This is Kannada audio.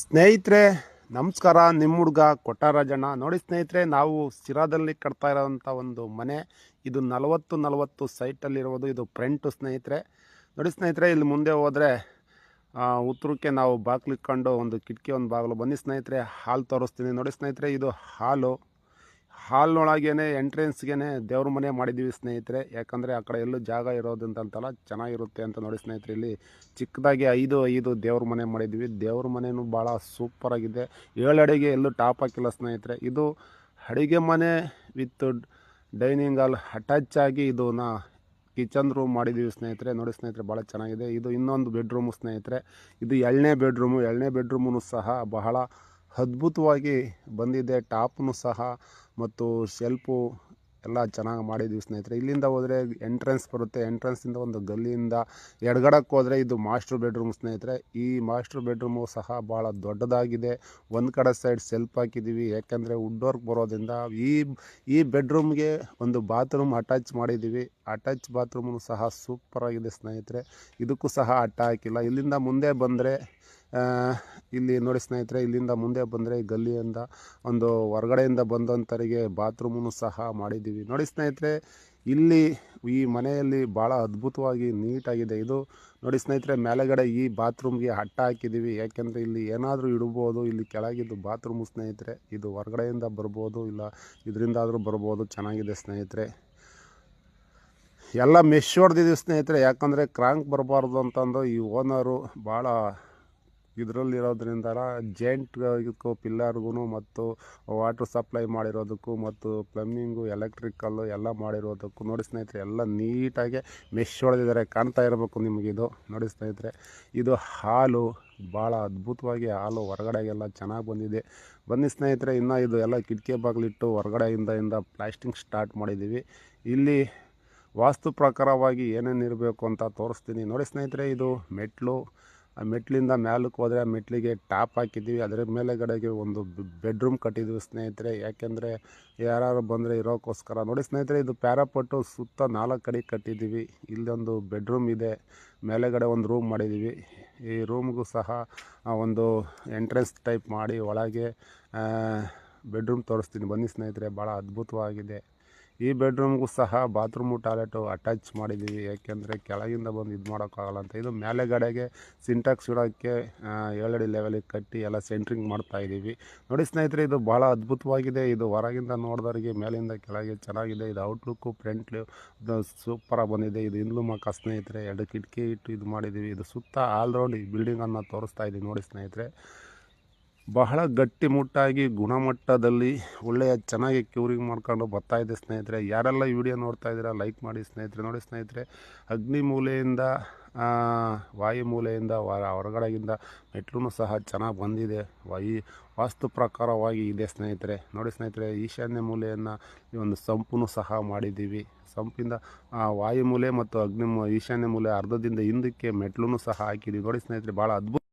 ಸ್ನೇಹಿತರೆ, ನಮಸ್ಕಾರ. ನಿಮ್ಮ ಹುಡುಗ ಕೊಟ್ಟಾರಾಜಣ್ಣ. ನೋಡಿ ಸ್ನೇಹಿತರೆ, ನಾವು ಸಿರಾದಲ್ಲಿ ಕಟ್ತಾ ಇರೋವಂಥ ಒಂದು ಮನೆ. ಇದು ನಲವತ್ತು ನಲವತ್ತು ಸೈಟಲ್ಲಿರೋದು. ಇದು ಫ್ರಂಟು ಸ್ನೇಹಿತರೆ. ನೋಡಿ ಸ್ನೇಹಿತರೆ, ಇಲ್ಲಿ ಮುಂದೆ ಹೋದರೆ ಉತ್ತರಕ್ಕೆ ನಾವು ಬಾಗಿಲು ಇಟ್ಕೊಂಡು ಒಂದು ಕಿಟಕಿ ಒಂದು ಬಾಗಿಲು. ಬನ್ನಿ ಸ್ನೇಹಿತರೆ, ಹಾಲು ತೋರಿಸ್ತೀನಿ. ನೋಡಿ ಸ್ನೇಹಿತರೆ, ಇದು ಹಾಲು. ಹಾಲ್ನೊಳಗೇನೆ ಎಂಟ್ರೆನ್ಸ್ಗೆ ದೇವ್ರ ಮನೆ ಮಾಡಿದ್ದೀವಿ ಸ್ನೇಹಿತರೆ. ಯಾಕಂದರೆ ಆ ಕಡೆ ಎಲ್ಲೂ ಜಾಗ ಇರೋದಂತಲ್ಲ ಚೆನ್ನಾಗಿರುತ್ತೆ ಅಂತ ನೋಡಿ ಸ್ನೇಹಿತರೆ ಇಲ್ಲಿ ಚಿಕ್ಕದಾಗಿ ಐದು ಐದು ದೇವ್ರ ಮನೆ ಮಾಡಿದ್ದೀವಿ. ದೇವ್ರ ಮನೆಯೂ ಭಾಳ ಸೂಪರಾಗಿದೆ. ಏಳು ಅಡಿಗೆ ಎಲ್ಲೂ ಟಾಪ್ ಹಾಕಿಲ್ಲ ಸ್ನೇಹಿತರೆ. ಇದು ಅಡಿಗೆ ಮನೆ ವಿತ್ ಡೈನಿಂಗ್ ಹಾಲ್ ಅಟ್ಯಾಚ್ ಆಗಿ ಇದು ನಾ ಕಿಚನ್ ರೂಮ್ ಮಾಡಿದ್ದೀವಿ ಸ್ನೇಹಿತರೆ. ನೋಡಿ ಸ್ನೇಹಿತರೆ, ಭಾಳ ಚೆನ್ನಾಗಿದೆ. ಇದು ಇನ್ನೊಂದು ಬೆಡ್ರೂಮು ಸ್ನೇಹಿತರೆ. ಇದು ಎರಡನೇ ಬೆಡ್ರೂಮು. ಎರಡನೇ ಬೆಡ್ರೂಮು ಸಹ ಬಹಳ ಅದ್ಭುತವಾಗಿ ಬಂದಿದೆ. ಟಾಪ್ನು ಸಹ ಮತ್ತು ಶೆಲ್ಫು ಎಲ್ಲ ಚೆನ್ನಾಗಿ ಮಾಡಿದ್ದೀವಿ ಸ್ನೇಹಿತರೆ. ಇಲ್ಲಿಂದ ಹೋದರೆ ಎಂಟ್ರೆನ್ಸ್ ಬರುತ್ತೆ. ಎಂಟ್ರೆನ್ಸಿಂದ ಒಂದು ಗಲ್ಲಿಯಿಂದ ಎಡಗಡಕ್ಕೆ ಹೋದರೆ ಇದು ಮಾಸ್ಟರ್ ಬೆಡ್ರೂಮ್ ಸ್ನೇಹಿತರೆ. ಈ ಮಾಸ್ಟರ್ ಬೆಡ್ರೂಮು ಸಹ ಭಾಳ ದೊಡ್ಡದಾಗಿದೆ. ಒಂದು ಕಡೆ ಸೈಡ್ ಸೆಲ್ಫ್ ಹಾಕಿದ್ದೀವಿ. ಯಾಕೆಂದರೆ ವುಡ್ ವರ್ಕ್ ಬರೋದ್ರಿಂದ ಈ ಈ ಬೆಡ್ರೂಮ್ಗೆ ಒಂದು ಬಾತ್ರೂಮ್ ಅಟ್ಯಾಚ್ ಮಾಡಿದ್ದೀವಿ. ಅಟ್ಯಾಚ್ ಬಾತ್ರೂಮು ಸಹ ಸೂಪರಾಗಿದೆ ಸ್ನೇಹಿತರೆ. ಇದಕ್ಕೂ ಸಹ ಅಟ್ಟ ಹಾಕಿಲ್ಲ. ಇಲ್ಲಿಂದ ಮುಂದೆ ಬಂದರೆ ಇಲ್ಲಿ ನೋಡಿ ಸ್ನೇಹಿತರೆ, ಇಲ್ಲಿಂದ ಮುಂದೆ ಬಂದರೆ ಗಲ್ಲಿಯಿಂದ ಒಂದು ಹೊರಗಡೆಯಿಂದ ಬಂದಂಥವರಿಗೆ ಬಾತ್ರೂಮನ್ನು ಸಹ ಮಾಡಿದ್ದೀವಿ. ನೋಡಿ ಸ್ನೇಹಿತರೆ, ಇಲ್ಲಿ ಈ ಮನೆಯಲ್ಲಿ ಭಾಳ ಅದ್ಭುತವಾಗಿ ನೀಟಾಗಿದೆ ಇದು. ನೋಡಿ ಸ್ನೇಹಿತರೆ, ಮೇಲೆಗಡೆ ಈ ಬಾತ್ರೂಮ್ಗೆ ಹಟ್ಟ ಹಾಕಿದ್ದೀವಿ. ಯಾಕೆಂದರೆ ಇಲ್ಲಿ ಏನಾದರೂ ಇಡ್ಬೋದು ಇಲ್ಲಿ ಕೆಳಗಿದ್ದು ಬಾತ್ರೂಮ್ ಸ್ನೇಹಿತರೆ, ಇದು ಹೊರಗಡೆಯಿಂದ ಬರ್ಬೋದು, ಇಲ್ಲ ಇದರಿಂದಾದರೂ ಬರ್ಬೋದು. ಚೆನ್ನಾಗಿದೆ ಸ್ನೇಹಿತರೆ. ಎಲ್ಲ ಮೆಶ್ ಹೊಡೆದಿದ್ದೀವಿ ಸ್ನೇಹಿತರೆ, ಯಾಕಂದರೆ ಕ್ರಾಂಕ್ ಬರಬಾರ್ದು ಅಂತಂದು ಈ ಓನರು ಭಾಳ ಇದರಲ್ಲಿರೋದ್ರಿಂದ ಜೇಂಟ್ ಇದಕ್ಕೂ ಪಿಲ್ಲರ್ಗೂ ಮತ್ತು ವಾಟ್ರ್ ಸಪ್ಲೈ ಮಾಡಿರೋದಕ್ಕೂ ಮತ್ತು ಪ್ಲಮ್ಮಿಂಗು ಎಲೆಕ್ಟ್ರಿಕಲ್ಲು ಎಲ್ಲ ಮಾಡಿರೋದಕ್ಕೂ ನೋಡಿ ಸ್ನೇಹಿತರೆ, ಎಲ್ಲ ನೀಟಾಗಿ ಮೆಶ್ ಹೊಡೆದಿದ್ದಾರೆ ಕಾಣ್ತಾ ಇರಬೇಕು ನಿಮಗಿದು ನೋಡಿ ಸ್ನೇಹಿತರೆ, ಇದು ಹಾಲು, ಭಾಳ ಅದ್ಭುತವಾಗಿ ಹಾಲು ಹೊರಗಡೆಗೆಲ್ಲ ಚೆನ್ನಾಗಿ ಬಂದಿದೆ. ಬನ್ನಿ ಸ್ನೇಹಿತರೆ, ಇನ್ನು ಇದು ಎಲ್ಲ ಕಿಟಕಿ ಬಾಗಿಲಿಟ್ಟು ಹೊರಗಡೆಯಿಂದ ಇಂದ ಪ್ಲಾಸ್ಟಿಂಗ್ ಸ್ಟಾರ್ಟ್ ಮಾಡಿದ್ದೀವಿ ಇಲ್ಲಿ ವಾಸ್ತು ಪ್ರಕಾರವಾಗಿ ಏನೇನು ಇರಬೇಕು ಅಂತ ತೋರಿಸ್ತೀನಿ. ನೋಡಿ ಸ್ನೇಹಿತರೆ, ಇದು ಮೆಟ್ಲು ಆ ಮೆಟ್ಲಿಂದ ಮ್ಯಾಲಕ್ಕೆ ಹೋದರೆ ಆ ಮೆಟ್ಲಿಗೆ ಟಾಪ್ ಹಾಕಿದ್ದೀವಿ. ಅದರ ಮೇಲೆಗಡೆಗೆ ಒಂದು ಬೆಡ್ರೂಮ್ ಕಟ್ಟಿದ್ದೀವಿ ಸ್ನೇಹಿತರೆ. ಯಾಕೆಂದರೆ ಯಾರು ಬಂದರೆ ಇರೋಕ್ಕೋಸ್ಕರ. ನೋಡಿ ಸ್ನೇಹಿತರೆ, ಇದು ಪ್ಯಾರಾಪಟ್ಟು ಸುತ್ತ ನಾಲ್ಕು ಕಡೆ ಕಟ್ಟಿದ್ದೀವಿ. ಇಲ್ಲೊಂದು ಬೆಡ್ರೂಮ್ ಇದೆ. ಮೇಲೆಗಡೆ ಒಂದು ರೂಮ್ ಮಾಡಿದ್ದೀವಿ. ಈ ರೂಮ್ಗೂ ಸಹ ಒಂದು ಎಂಟ್ರೆನ್ಸ್ ಟೈಪ್ ಮಾಡಿ ಒಳಗೆ ಬೆಡ್ರೂಮ್ ತೋರಿಸ್ತೀನಿ. ಬನ್ನಿ ಸ್ನೇಹಿತರೆ ಭಾಳ ಅದ್ಭುತವಾಗಿದೆ. ಈ ಬೆಡ್ರೂಮ್ಗೂ ಸಹ ಬಾತ್ರೂಮು ಟಾಯ್ಲೆಟು ಅಟ್ಯಾಚ್ ಮಾಡಿದ್ದೀವಿ. ಏಕೆಂದರೆ ಕೆಳಗಿಂದ ಬಂದು ಇದು ಮಾಡೋಕ್ಕಾಗಲ್ಲ ಅಂತ. ಇದು ಮೇಲೆಗಡೆಗೆ ಸಿಂಟಾಕ್ಸ್ ಇಡೋಕ್ಕೆ ಏಳಡಿ ಲೆವೆಲಿಗೆ ಕಟ್ಟಿ ಎಲ್ಲ ಸೆಂಟ್ರಿಂಗ್ ಮಾಡ್ತಾಯಿದ್ದೀವಿ ನೋಡಿ ಸ್ನೇಹಿತರೆ, ಇದು ಭಾಳ ಅದ್ಭುತವಾಗಿದೆ. ಇದು ಹೊರಗಿಂದ ನೋಡಿದವರಿಗೆ ಮೇಲಿಂದ ಕೆಳಗೆ ಚೆನ್ನಾಗಿದೆ. ಇದು ಔಟ್ಲುಕ್ಕು ಫ್ರಂಟ್ಲು ಸೂಪರಾಗಿ ಬಂದಿದೆ. ಇದು ಹಿಂದ್ಲು ಮಕ್ಕ ಸ್ನೇಹಿತರೆ, ಎರಡು ಕಿಟಕಿ ಇಟ್ಟು ಇದು ಮಾಡಿದ್ದೀವಿ. ಇದು ಸುತ್ತ ಆಲ್ರೌಂಡ್ ಈ ಬಿಲ್ಡಿಂಗನ್ನು ತೋರಿಸ್ತಾ ಇದ್ದೀವಿ ನೋಡಿ ಸ್ನೇಹಿತರೆ. ಬಹಳ ಗಟ್ಟಿಮುಟ್ಟಾಗಿ ಗುಣಮಟ್ಟದಲ್ಲಿ ಒಳ್ಳೆಯ ಚೆನ್ನಾಗಿ ಕ್ಯೂರಿಂಗ್ ಮಾಡ್ಕೊಂಡು ಬರ್ತಾ ಇದೆ ಸ್ನೇಹಿತರೆ. ಯಾರೆಲ್ಲ ಈ ವಿಡಿಯೋ ನೋಡ್ತಾ ಇದ್ದೀರಾ, ಲೈಕ್ ಮಾಡಿ ಸ್ನೇಹಿತರೆ. ನೋಡಿ ಸ್ನೇಹಿತರೆ, ಅಗ್ನಿ ಮೂಲೆಯಿಂದ ವಾಯು ಮೂಲೆಯಿಂದ ಹೊರಗಡೆಗಿಂದ ಮೆಟ್ಲೂ ಸಹ ಚೆನ್ನಾಗಿ ಬಂದಿದೆ. ವಾಯು ವಾಸ್ತು ಪ್ರಕಾರವಾಗಿ ಇದೆ ಸ್ನೇಹಿತರೆ. ನೋಡಿ ಸ್ನೇಹಿತರೆ, ಈಶಾನ್ಯ ಮೂಲೆಯನ್ನು ಈ ಒಂದು ಸಂಪನ್ನು ಸಹ ಮಾಡಿದ್ದೀವಿ. ಸಂಪಿಂದ ವಾಯು ಮೂಲೆ ಮತ್ತು ಅಗ್ನಿ ಈಶಾನ್ಯ ಮೂಲೆ ಅರ್ಧದಿಂದ ಹಿಂದಕ್ಕೆ ಮೆಟ್ಲೂ ಸಹ ಹಾಕಿದ್ದೀವಿ. ನೋಡಿ ಸ್ನೇಹಿತರೆ ಭಾಳ ಅದ್ಭುತ